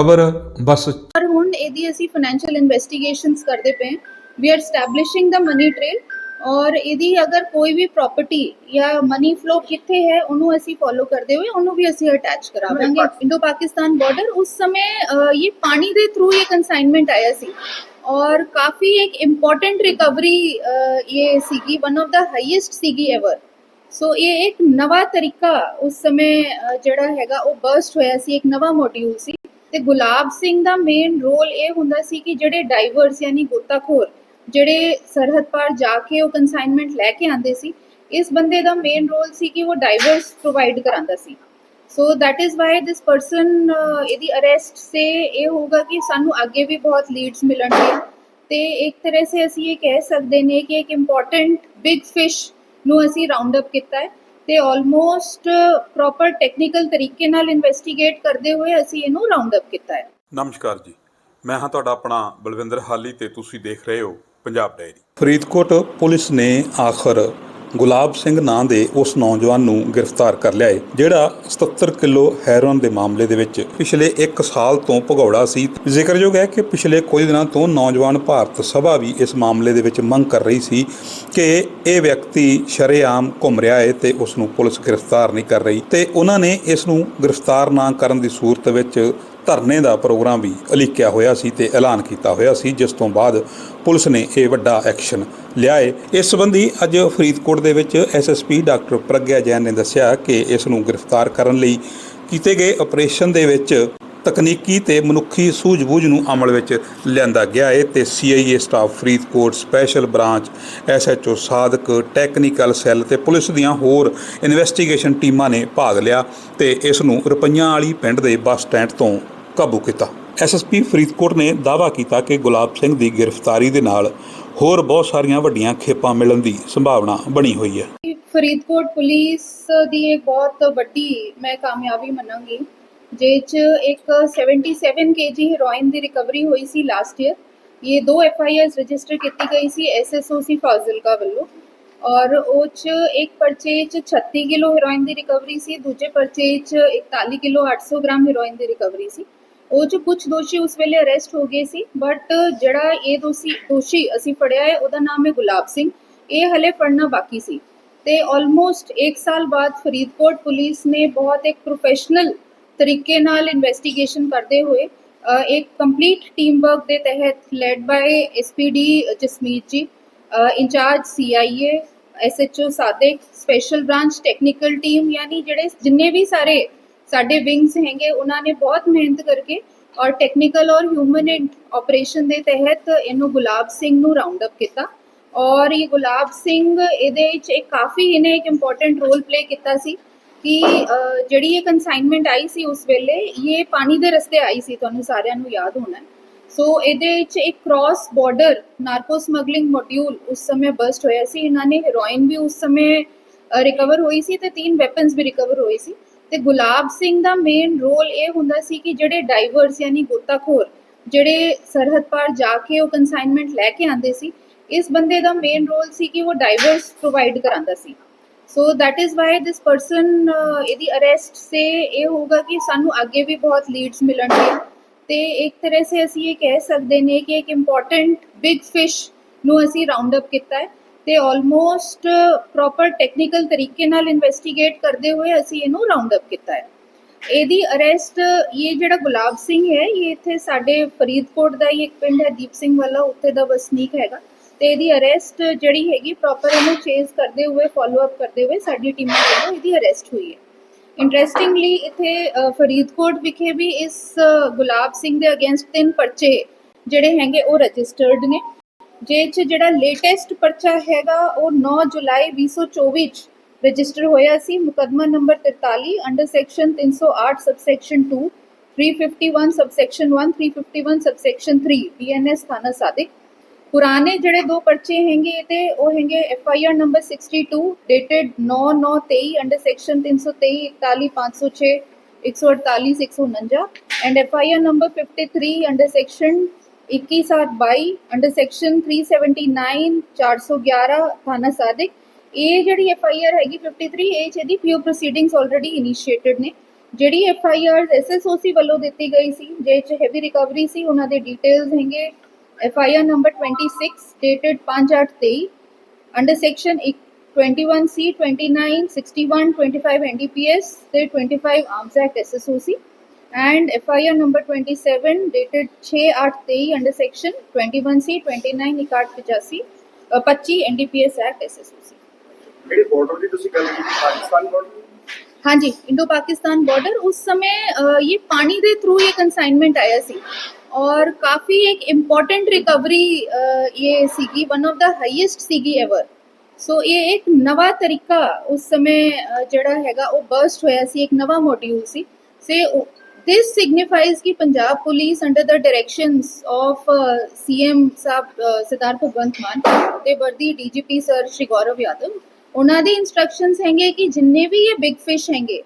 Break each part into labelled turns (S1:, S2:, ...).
S1: ਖਬਰ ਬਸ।
S2: ਪਰ ਹੁਣ ਇਹਦੀ ਅਸੀਂ ਫਾਈਨੈਂਸ਼ੀਅਲ ਇਨਵੈਸਟੀਗੇਸ਼ਨਸ ਕਰਦੇ ਪਏ we are establishing the money trail ਔਰ ਇਹਦੀ ਅਗਰ ਕੋਈ ਵੀ ਪ੍ਰਾਪਰਟੀ ਜਾਂ ਮਨੀ ਫਲੋ ਕਿੱਥੇ ਹੈ ਉਹਨੂੰ ਅਸੀਂ ਫੋਲੋ ਕਰਦੇ ਹੋਏ ਉਹਨੂੰ ਵੀ ਅਸੀਂ ਅਟੈਚ ਕਰਾਵਾਂਗੇ। ਇੰਡੋ ਪਾਕਿਸਤਾਨ ਬਾਰਡਰ ਉਸ ਸਮੇਂ ਇਹ ਪਾਣੀ ਦੇ ਥਰੂ ਇਹ ਕੰਸਾਈਨਮੈਂਟ ਆਇਆ ਸੀ। ਔਰ ਕਾਫੀ ਇੱਕ ਇੰਪੋਰਟੈਂਟ ਰਿਕਵਰੀ ਇਹ ਸੀਗੀ ਵਨ ਆਫ ਦਾ ਹਾਈਐਸਟ ਸੀਗੀ ਐਵਰ ਸੋ ਇਹ ਇੱਕ ਨਵਾਂ ਤਰੀਕਾ ਉਸ ਸਮੇਂ ਜਿਹੜਾ ਹੈਗਾ ਉਹ ਬਰਸਟ ਹੋਇਆ ਸੀ ਇੱਕ ਨਵਾਂ ਮੋਡਿਊਲ ਸੀ। ਤੇ ਗੁਲਾਬ ਸਿੰਘ ਦਾ ਮੇਨ ਰੋਲ ਇਹ ਹੁੰਦਾ ਸੀ ਕਿ ਜਿਹੜੇ ਡਾਈਵਰਸ ਯਾਨੀ ਗੋਤਾਖੋਰ, ਜਿਹੜੇ ਸਰਹੱਦ ਪਾਰ ਜਾ ਕੇ ਉਹ ਕੰਸਾਈਨਮੈਂਟ ਲੈ ਕੇ ਆਉਂਦੇ ਸੀ, ਇਸ ਬੰਦੇ ਦਾ ਮੇਨ ਰੋਲ ਸੀ ਕਿ ਉਹ ਡਾਈਵਰਸ ਪ੍ਰੋਵਾਈਡ ਕਰਾਂਦਾ ਸੀ। So that is why this person ਇਹਦੀ ਅਰੈਸਟ ਸੇ ਇਹ ਹੋਗਾ ਕਿ ਸਾਨੂੰ ਅੱਗੇ ਵੀ ਬਹੁਤ ਲੀਡਸ ਮਿਲਣਗੇ ਤੇ ਇੱਕ ਤਰ੍ਹਾਂ ਸੇ ਅਸੀਂ ਇਹ ਕਹਿ ਸਕਦੇ ਨੇ ਕਿ ਇੱਕ ਇੰਪੋਰਟੈਂਟ ਬਿਗ ਫਿਸ਼ ਨੂੰ ਅਸੀਂ ਰਾਉਂਡ ਅਪ ਕੀਤਾ ਹੈ। ਤੇ ਆਲਮੋਸਟ ਪ੍ਰੋਪਰ ਟੈਕਨੀਕਲ ਤਰੀਕੇ ਨਾਲ ਇਨਵੈਸਟੀਗੇਟ ਕਰਦੇ ਹੋਏ ਅਸੀਂ ਇਹਨੂੰ ਰਾਉਂਡ ਅਪ ਕੀਤਾ ਹੈ।
S3: ਨਮਸਕਾਰ ਜੀ। ਮੈਂ ਹਾਂ ਤੁਹਾਡਾ ਆਪਣਾ ਬਲਵਿੰਦਰ ਹਾਲੀ ਤੇ ਤੁਸੀਂ ਦੇਖ ਰਹੇ ਹੋ ਪੰਜਾਬ ਡਾਇਰੀ।
S4: ਫਰੀਦਕੋਟ ਪੁਲਿਸ ਨੇ ਆਖਰ ਗੁਲਾਬ ਸਿੰਘ ਨਾਂ ਦੇ ਉਸ ਨੌਜਵਾਨ ਨੂੰ ਗ੍ਰਿਫਤਾਰ ਕਰ ਲਿਆ ਹੈ ਜਿਹੜਾ 77 ਕਿਲੋ ਹੈਰੋਇਨ ਦੇ ਮਾਮਲੇ ਦੇ ਵਿੱਚ ਪਿਛਲੇ 1 ਸਾਲ ਤੋਂ ਭਗੌੜਾ ਸੀ। ਜ਼ਿਕਰਯੋਗ ਹੈ ਕਿ ਪਿਛਲੇ ਕੁਝ ਦਿਨਾਂ ਤੋਂ ਨੌਜਵਾਨ ਭਾਰਤ ਸਭਾ ਵੀ ਇਸ ਮਾਮਲੇ ਦੇ ਵਿੱਚ ਮੰਗ ਕਰ ਰਹੀ ਸੀ ਕਿ ਇਹ ਵਿਅਕਤੀ ਸ਼ਰੇਆਮ ਘੁੰਮ ਰਿਹਾ ਹੈ ਤੇ ਉਸ ਨੂੰ ਪੁਲਿਸ ਗ੍ਰਿਫਤਾਰ ਨਹੀਂ ਕਰ ਰਹੀ ਤੇ ਉਹਨਾਂ ਨੇ ਇਸ ਨੂੰ ਗ੍ਰਿਫਤਾਰ ਨਾ ਕਰਨ ਦੀ ਸੂਰਤ ਵਿੱਚ ਧਰਨੇ ਦਾ ਪ੍ਰੋਗਰਾਮ ਵੀ ਉਲੀਕਿਆ ਹੋਇਆ ਸੀ ਤੇ ਐਲਾਨ ਕੀਤਾ ਹੋਇਆ ਸੀ, ਜਿਸ ਤੋਂ ਬਾਅਦ ਪੁਲਿਸ ਨੇ ਇਹ ਵੱਡਾ ਐਕਸ਼ਨ ਲਿਆ ਹੈ ਇਸ ਸੰਬੰਧੀ ਅੱਜ ਫਰੀਦਕੋਟ ਦੇ ਵਿੱਚ ਐਸਐਸਪੀ ਡਾਕਟਰ ਪ੍ਰਗਿਆ ਜੈਨ ਨੇ ਦੱਸਿਆ ਕਿ ਇਸ ਨੂੰ ਗ੍ਰਿਫਤਾਰ ਕਰਨ ਲਈ ਕੀਤੇ ਗਏ ਆਪਰੇਸ਼ਨ ਦੇ ਵਿੱਚ ਤਕਨੀਕੀ ਤੇ ਮਨੁੱਖੀ ਸੂਝ-ਬੂਝ ਨੂੰ ਅਮਲ ਵਿੱਚ ਲਿਆਂਦਾ ਗਿਆ ਹੈ ਤੇ CIA staff Faridkot special branch SHO Sadiq technical cell ਤੇ ਪੁਲਿਸ ਦੀਆਂ ਹੋਰ ਇਨਵੈਸਟੀਗੇਸ਼ਨ ਟੀਮਾਂ ਨੇ ਭਾਗ ਲਿਆ ਤੇ ਇਸ ਨੂੰ ਰੁਪਈਆਂ ਵਾਲੀ ਪਿੰਡ ਦੇ ਬੱਸ ਸਟੈਂਡ ਤੋਂ ਕਾਬੂ ਕੀਤਾ। ਐਸਐਸਪੀ ਫਰੀਦਕੋਟ ਨੇ ਦਾਅਵਾ ਕੀਤਾ ਕਿ ਗੁਲਾਬ ਸਿੰਘ ਦੀ ਗ੍ਰਿਫਤਾਰੀ ਦੇ ਨਾਲ ਹੋਰ ਬਹੁਤ ਸਾਰੀਆਂ ਵੱਡੀਆਂ ਖੇਪਾਂ ਮਿਲਣ ਦੀ ਸੰਭਾਵਨਾ ਬਣੀ ਹੋਈ ਹੈ।
S2: ਫਰੀਦਕੋਟ ਪੁਲਿਸ ਦੀ ਇੱਕ ਬਹੁਤ ਵੱਡੀ, ਮੈਂ ਕਾਮਯਾਬੀ ਮੰਨਾਂਗੀ। ਜਿਹ 'ਚ ਇੱਕ 77 ਕੇਜੀ ਹੈਰੋਇਨ ਦੀ ਰਿਕਵਰੀ ਹੋਈ ਸੀ ਲਾਸਟ ਈਅਰ ਇਹ ਦੋ ਐਫ ਆਈ ਆਰਸ ਰਜਿਸਟਰ ਕੀਤੀ ਗਈ ਸੀ S S O C Fazilka ਵੱਲੋਂ। ਔਰ ਉਹ 'ਚ ਇੱਕ ਪਰਚੇ 'ਚ 36 ਕਿਲੋ ਹੈਰੋਇਨ ਦੀ ਰਿਕਵਰੀ ਸੀ, ਦੂਜੇ ਪਰਚੇ 'ਚ 41 ਕਿਲੋ 800 ਗ੍ਰਾਮ ਹੈਰੋਇਨ ਦੀ ਰਿਕਵਰੀ ਸੀ। ਉਹ 'ਚ ਕੁਝ ਦੋਸ਼ੀ ਉਸ ਵੇਲੇ ਅਰੈਸਟ ਹੋ ਗਏ ਸੀ ਬਟ ਜਿਹੜਾ ਇਹ ਦੋਸ਼ੀ ਦੋਸ਼ੀ ਅਸੀਂ ਫੜਿਆ ਹੈ, ਉਹਦਾ ਨਾਮ ਹੈ ਗੁਲਾਬ ਸਿੰਘ। ਇਹ ਹਲੇ ਫੜਨਾ ਬਾਕੀ ਸੀ। ਤੇ ਆਲਮੋਸਟ 1 ਸਾਲ ਬਾਅਦ ਫਰੀਦਕੋਟ ਪੁਲਿਸ ਨੇ ਬਹੁਤ ਇੱਕ ਪ੍ਰੋਫੈਸ਼ਨਲ ਤਰੀਕੇ ਨਾਲ ਇਨਵੈਸਟੀਗੇਸ਼ਨ ਕਰਦੇ ਹੋਏ ਅ, ਇੱਕ ਕੰਪਲੀਟ ਟੀਮ ਵਰਕ ਦੇ ਤਹਿਤ lead by SPD Jasmeet ji in charge CIA SHO Sadiq special branch technical team ਯਾਨੀ ਜਿਹੜੇ ਜਿੰਨੇ ਵੀ ਸਾਰੇ ਸਾਡੇ ਵਿੰਗਸ ਹੈਗੇ ਉਹਨਾਂ ਨੇ ਬਹੁਤ ਮਿਹਨਤ ਕਰਕੇ ਔਰ ਟੈਕਨੀਕਲ ਔਰ ਹਿਊਮਨ ਆਪਰੇਸ਼ਨ ਦੇ ਤਹਿਤ ਇਹਨੂੰ ਗੁਲਾਬ ਸਿੰਘ ਨੂੰ ਰਾਉਂਡ ਅਪ ਕੀਤਾ। ਔਰ ਇਹ ਗੁਲਾਬ ਸਿੰਘ ਇਹਦੇ ਵਿੱਚ ਇੱਕ ਕਾਫੀ ਇਹਨੇ ਇੱਕ ਇੰਪੋਰਟੈਂਟ ਰੋਲ ਪਲੇ ਕੀਤਾ ਸੀ। ਕਿ ਜਿਹੜੀ ਇਹ ਕੰਸਾਈਨਮੈਂਟ ਆਈ ਸੀ ਉਸ ਵੇਲੇ, ਇਹ ਪਾਣੀ ਦੇ ਰਸਤੇ ਆਈ ਸੀ, ਤੁਹਾਨੂੰ ਸਾਰਿਆਂ ਨੂੰ ਯਾਦ ਹੋਣਾ ਸੋ ਇਹਦੇ ਵਿੱਚ ਇੱਕ cross border narco smuggling module ਉਸ ਸਮੇਂ ਬਸਟ ਹੋਇਆ ਸੀ। ਇਹਨਾਂ ਨੇ ਹੈਰੋਇਨ ਵੀ ਉਸ ਸਮੇਂ ਰਿਕਵਰ ਹੋਈ ਸੀ ਤੇ ਤਿੰਨ ਵੈਪਨਸ ਵੀ ਰਿਕਵਰ ਹੋਏ ਸੀ। ਤੇ ਗੁਲਾਬ ਸਿੰਘ ਦਾ ਮੇਨ ਰੋਲ ਇਹ ਹੁੰਦਾ ਸੀ ਕਿ ਜਿਹੜੇ ਡਾਈਵਰਸ ਯਾਨੀ ਗੋਤਾਖੋਰ, ਜਿਹੜੇ ਸਰਹੱਦ ਪਾਰ ਜਾ ਕੇ ਉਹ ਕੰਸਾਈਨਮੈਂਟ ਲੈ ਕੇ ਆਉਂਦੇ ਸੀ, ਇਸ ਬੰਦੇ ਦਾ ਮੇਨ ਰੋਲ ਸੀ ਕਿ ਉਹ ਡਾਈਵਰਸ ਪ੍ਰੋਵਾਈਡ ਕਰਾਂਦਾ ਸੀ। So that is why this person ਇਹਦੀ ਅਰੈਸਟ ਸੇ ਇਹ ਹੋਗਾ ਕਿ ਸਾਨੂੰ ਅੱਗੇ ਵੀ ਬਹੁਤ ਲੀਡਸ ਮਿਲਣਗੇ। ਤੇ ਇੱਕ ਤਰ੍ਹਾਂ ਸੇ ਅਸੀਂ ਇਹ ਕਹਿ ਸਕਦੇ ਨੇ ਕਿ ਇੱਕ ਇੰਪੋਰਟੈਂਟ ਬਿਗ ਫਿਸ਼ ਨੂੰ ਅਸੀਂ ਰਾਉਂਡ ਅਪ ਕੀਤਾ ਹੈ। ਤੇ ਆਲਮੋਸਟ ਪ੍ਰੋਪਰ ਟੈਕਨੀਕਲ ਤਰੀਕੇ ਨਾਲ ਇਨਵੈਸਟੀਗੇਟ ਕਰਦੇ ਹੋਏ ਅਸੀਂ ਇਹਨੂੰ ਰਾਉਂਡ ਅਪ ਕੀਤਾ ਹੈ। ਇਹਦੀ ਅਰੈਸਟ ਇਹ ਜਿਹੜਾ ਗੁਲਾਬ ਸਿੰਘ ਹੈ, ਇਹ ਇੱਥੇ ਸਾਡੇ ਫਰੀਦਕੋਟ ਦਾ ਹੀ ਇੱਕ ਪਿੰਡ ਹੈ, ਦੀਪ ਸਿੰਘ ਵਾਲਾ, ਉੱਥੇ ਦਾ ਵਸਨੀਕ ਹੈਗਾ। ਤੇ ਇਹਦੀ ਅਰੈਸਟ ਜਿਹੜੀ ਹੈਗੀ ਪ੍ਰੋਪਰ ਇਹਨੂੰ ਚੇਸ ਕਰਦੇ ਹੋਏ ਫਾਲੋ ਅਪ ਕਰਦੇ ਹੋਏ ਸਾਡੀ ਟੀਮਾਂ ਵੱਲੋਂ ਇਹਦੀ ਅਰੈਸਟ ਹੋਈ ਹੈ। ਇੰਟਰਸਟਿੰਗਲੀ ਇੱਥੇ ਫਰੀਦਕੋਟ ਵਿਖੇ ਵੀ ਇਸ ਗੁਲਾਬ ਸਿੰਘ ਦੇ ਅਗੇਂਸਟ ਤਿੰਨ ਪਰਚੇ ਜਿਹੜੇ ਹੈਗੇ ਉਹ ਰਜਿਸਟਰਡ ਨੇ। ਜੇ ਚ ਜਿਹੜਾ ਲੇਟੈਸਟ ਪਰਚਾ ਹੈਗਾ, ਉਹ 9 ਜੁਲਾਈ 2024 ਚ ਰਜਿਸਟਰ ਹੋਇਆ ਸੀ। ਮੁਕਦਮਾ number 43 under section 308 subsection 2 351 subsection 1 351 subsection 3 BNS ਥਾਣਾ ਸਾਦਿਕ। ਪੁਰਾਣੇ ਜਿਹੜੇ ਦੋ ਪਰਚੇ ਹੈਗੇ ਤੇ ਉਹ ਹੈਗੇ F I R number 62 dated 9923 under section 323 41506 148 149 and F I R number 53 under section 21722 under section 379 411 ਥਾਣਾ ਸਾਦਿਕ। ਇਹ ਜਿਹੜੀ ਐਫ ਆਈ ਆਰ ਹੈਗੀ 53 ਇਹ 'ਚ ਇਹਦੀ ਪਿਓ ਪ੍ਰੋਸੀਡਿੰਗਸ ਆਲਰੇਡੀ ਇਨੀਸ਼ੀਏਟਡ ਨੇ। ਜਿਹੜੀ F I R S S O C ਵੱਲੋਂ ਦਿੱਤੀ ਗਈ ਸੀ, ਜਿਹਦੇ ਚ ਹੈਵੀ ਰਿਕਵਰੀ ਸੀ, ਉਹਨਾਂ ਦੇ ਡੀਟੇਲਸ ਹੈਗੇ। F I R number 26 dated 5/8/23 under section 21 C 29 61 25 NDPS ਤੇ 25 arms act SSOC and FIR number 27 dated 6/8/23 under section 21 C 29 ਇਕਾਹਠ 85 ਅ, 25 NDPS Act SSOC
S1: ਜਿਹੜੀ ਬਾਰਡਰ ਦੀ ਤੁਸੀਂ ਗੱਲ ਕੀਤੀ ਪਾਕਿਸਤਾਨ ਬਾਰਡਰ
S2: हाँ जी इंडो पाकिस्तान बॉर्डर उस समय ये पानी के थ्रू ये कंसाइनमेंट आया सी और काफ़ी एक इम्पॉर्टेंट रिकवरी ये सीगी वन ऑफ द हाईएस्ट सीगी एवर ਸੋ ਇਹ ਇੱਕ ਨਵਾਂ ਤਰੀਕਾ ਉਸ ਸਮੇਂ ਜਿਹੜਾ ਹੈਗਾ, ਉਹ ਬਰਸਟ ਹੋਇਆ ਸੀ, ਇੱਕ ਨਵਾਂ module C. Say this signifies ਕਿ Punjab police under the directions of CM ਸਾਹਿਬ ਸਰਦਾਰ ਭਗਵੰਤ ਮਾਨ ਤੇ ਵਰਦੀ ਡੀਜੀਪੀ ਸਰ ਸ਼੍ਰੀ ਗੌਰਵ ਯਾਦਵ ਉਹਨਾਂ ਦੀ ਇਨਸਟਰਕਸ਼ਨਸ ਹੈਗੇ ਕਿ ਜਿੰਨੇ ਵੀ ਇਹ ਬਿਗ ਫਿਸ਼ ਹੈਗੇ,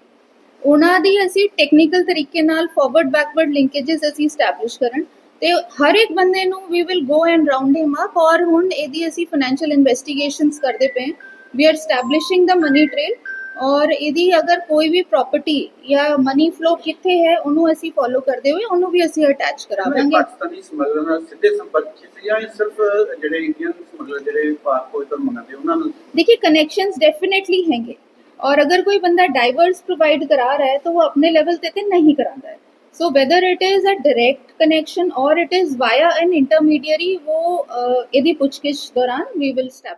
S2: ਉਹਨਾਂ ਦੀ ਅਸੀਂ ਟੈਕਨੀਕਲ ਤਰੀਕੇ ਨਾਲ ਫਾਰਵਰਡ ਬੈਕਵਰਡ ਲਿੰਕੇजेस ਅਸੀਂ ਸਟੈਬਲਿਸ਼ ਕਰਨ ਤੇ ਹਰ ਇੱਕ ਬੰਦੇ ਨੂੰ we will go and round him up ਔਰ ਹੁਣ ਇਹਦੀ ਅਸੀਂ ਫਾਈਨੈਂਸ਼ੀਅਲ ਇਨਵੈਸਟੀਗੇਸ਼ਨਸ ਕਰਦੇ ਪਏ we are establishing the money trail ਔਰ ਇਹਦੀ ਅਗਰ ਕੋਈ ਵੀ ਪ੍ਰਾਪਰਟੀ ਜਾਂ ਮਨੀ ਫਲੋ ਕਿੱਥੇ ਹੈ ਉਹਨੂੰ ਅਸੀਂ ਫੋਲੋ ਕਰਦੇ ਹੋਏ ਉਹਨੂੰ ਵੀ ਅਸੀਂ ਅਟੈਚ ਕਰਾਵਾਂਗੇ।
S1: ਪਾਕਿਸਤਾਨੀ ਸਮਗਲਰ ਨਾਲ ਸਿੱਧੇ ਸੰਪਰਕ ਸੀ ਜਾਂ ਇਹ ਸਿਰਫ ਜਿਹੜੇ ਇੰਡੀਅਨ ਸਮਗਲਰ ਜਿਹੜੇ ਪਾਸਪੋਰਟ ਤੋਂ ਮੰਗਦੇ ਉਹਨਾਂ ਨੂੰ
S2: ਦੇਖਿਏ ਕਨੈਕਸ਼ਨਸ ਡੈਫੀਨਿਟਲੀ ਹੈਗੇ। ਔਰ ਅਗਰ ਕੋਈ ਬੰਦਾ ਡਾਈਵਰਸ ਪ੍ਰੋਵਾਈਡ ਕਰਾ ਰਿਹਾ ਹੈ ਤਾਂ ਉਹ ਆਪਣੇ ਲੈਵਲ ਤੇ ਤੇ ਨਹੀਂ ਕਰਾਂਦਾ ਹੈ। So whether it is a direct connection or it is via an intermediary wo uh, edi puchkish dauran we will step